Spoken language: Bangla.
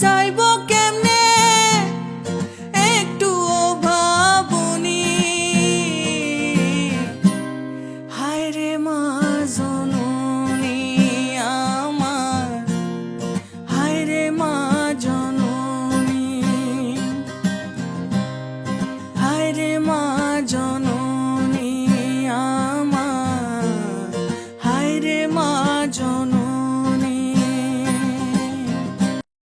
যাইব কেমনে? একটু ভাবনি। হায় রে মা জননী আমার। হায় রে মা জননি। হায় রে মা জন